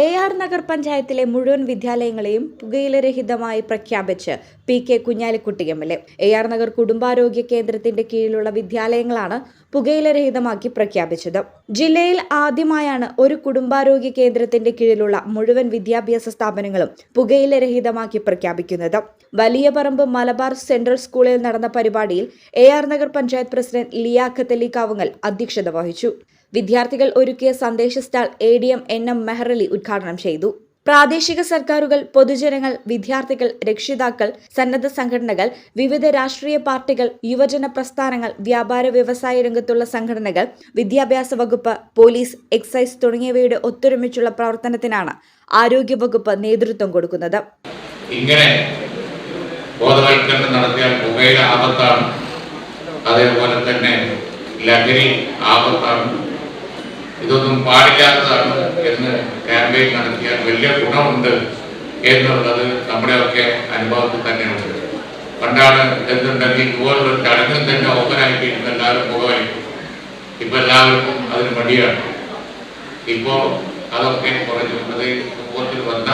A R Nagar പഞ്ചായത്തിലെ മുഴുവൻ വിദ്യാലയങ്ങളെയും പുകയിലരഹിതമായി പ്രഖ്യാപിച്ച് P K Kunhalikutty M L A. R Nagar കുടുംബാരോഗ്യ കേന്ദ്രത്തിന്റെ കീഴിലുള്ള വിദ്യാലയങ്ങളാണ് പുകയിലരഹിതമാക്കി പ്രഖ്യാപിച്ചത്. ജില്ലയിൽ ആദ്യമായാണ് ഒരു കുടുംബാരോഗ്യ കേന്ദ്രത്തിന്റെ കീഴിലുള്ള മുഴുവൻ വിദ്യാഭ്യാസ സ്ഥാപനങ്ങളും പുകയിലരഹിതമാക്കി പ്രഖ്യാപിക്കുന്നത്. വലിയ പറമ്പ് മലബാർ സെൻട്രൽ സ്കൂളിൽ നടന്ന പരിപാടിയിൽ A R Nagar panchayat president Liyaqat Ali Kavungal അധ്യക്ഷത വഹിച്ചു. വിദ്യാർത്ഥികൾ ഒരുക്കിയ സന്ദേശ stall A D M N M Meharali ഉദ്ഘാടനം ചെയ്തു. പ്രാദേശിക സർക്കാരുകൾ പൊതുജനങ്ങൾ വിദ്യാർത്ഥികൾ രക്ഷിതാക്കൾ സന്നദ്ധ സംഘടനകൾ വിവിധ രാഷ്ട്രീയ പാർട്ടികൾ യുവജന പ്രസ്ഥാനങ്ങൾ വ്യാപാര വ്യവസായ രംഗത്തുള്ള സംഘടനകൾ വിദ്യാഭ്യാസ വകുപ്പ് പോലീസ് എക്സൈസ് തുടങ്ങിയവയുടെ ഒത്തൊരുമിച്ചുള്ള പ്രവർത്തനത്തിനാണ് ആരോഗ്യവകുപ്പ് നേതൃത്വം കൊടുക്കുന്നത്. ഇങ്ങനെ ബോധവൽക്കരണം നടത്തിയാൽ ആപത്താണ്. അതേപോലെ തന്നെ ലഹരി ആപത്താണ്. ഇതൊന്നും പാടില്ലാത്തതാണ് എന്ന് ക്യാമ്പയിൻ നടത്തിയാൽ വലിയ ഗുണമുണ്ട് എന്നുള്ളത് നമ്മുടെയൊക്കെ അനുഭവത്തിൽ തന്നെയുണ്ട്. പണ്ടാണ് എന്തുണ്ടെങ്കിൽ ഇതുപോലുള്ള ചടങ്ങിൽ തന്നെ ഓപ്പനായിട്ട് ഇരുന്ന് എല്ലാവരും പുകവലിക്കും ഇപ്പൊ എല്ലാവർക്കും അതിന് മടിയാണ്. ഇപ്പോ അതൊക്കെ കുറഞ്ഞു. അത് സമൂഹത്തിൽ വന്ന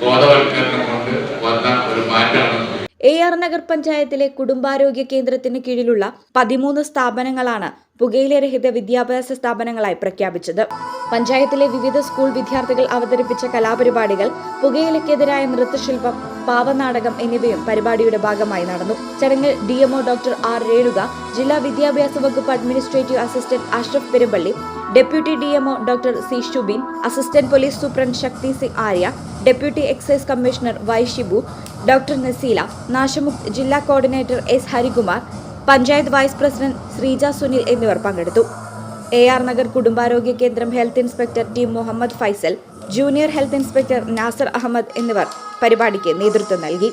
ബോധവൽക്കരണം കൊണ്ട് വന്ന ഒരു മാറ്റമാണ് എ ആർ നഗർ പഞ്ചായത്തിലെ കുടുംബാരോഗ്യ കേന്ദ്രത്തിന് കീഴിലുള്ള പതിമൂന്ന് സ്ഥാപനങ്ങളാണ് പുകയിലരഹിത വിദ്യാഭ്യാസ സ്ഥാപനങ്ങളായി പ്രഖ്യാപിച്ചത്. പഞ്ചായത്തിലെ വിവിധ സ്കൂൾ വിദ്യാർത്ഥികൾ അവതരിപ്പിച്ച കലാപരിപാടികൾ പുകയിലക്കെതിരായ നൃത്തശില്പം പാവനാടകം എന്നിവയും പരിപാടിയുടെ ഭാഗമായി നടന്നു. ചടങ്ങിൽ ഡിഎംഒ ഡോക്ടർ ആർ രേണുക ജില്ലാ വിദ്യാഭ്യാസ വകുപ്പ് administrative assistant Ashraf Perumpally deputy DMO doctor C Shubin assistant police superintendent Shakti Singh Arya deputy excise commissioner Y Shibu doctor Naseela Nasha Mukt ജില്ലാ coordinator S Harikumar panchayat vice president Sreeja Sunil എന്നിവർ പങ്കെടുത്തു. A R Nagar കുടുംബാരോഗ്യ കേന്ദ്രം health inspector T Muhammad Faisal junior health inspector Nasar Ahammed എന്നിവർ പരിപാടിക്ക് നേതൃത്വം നൽകി.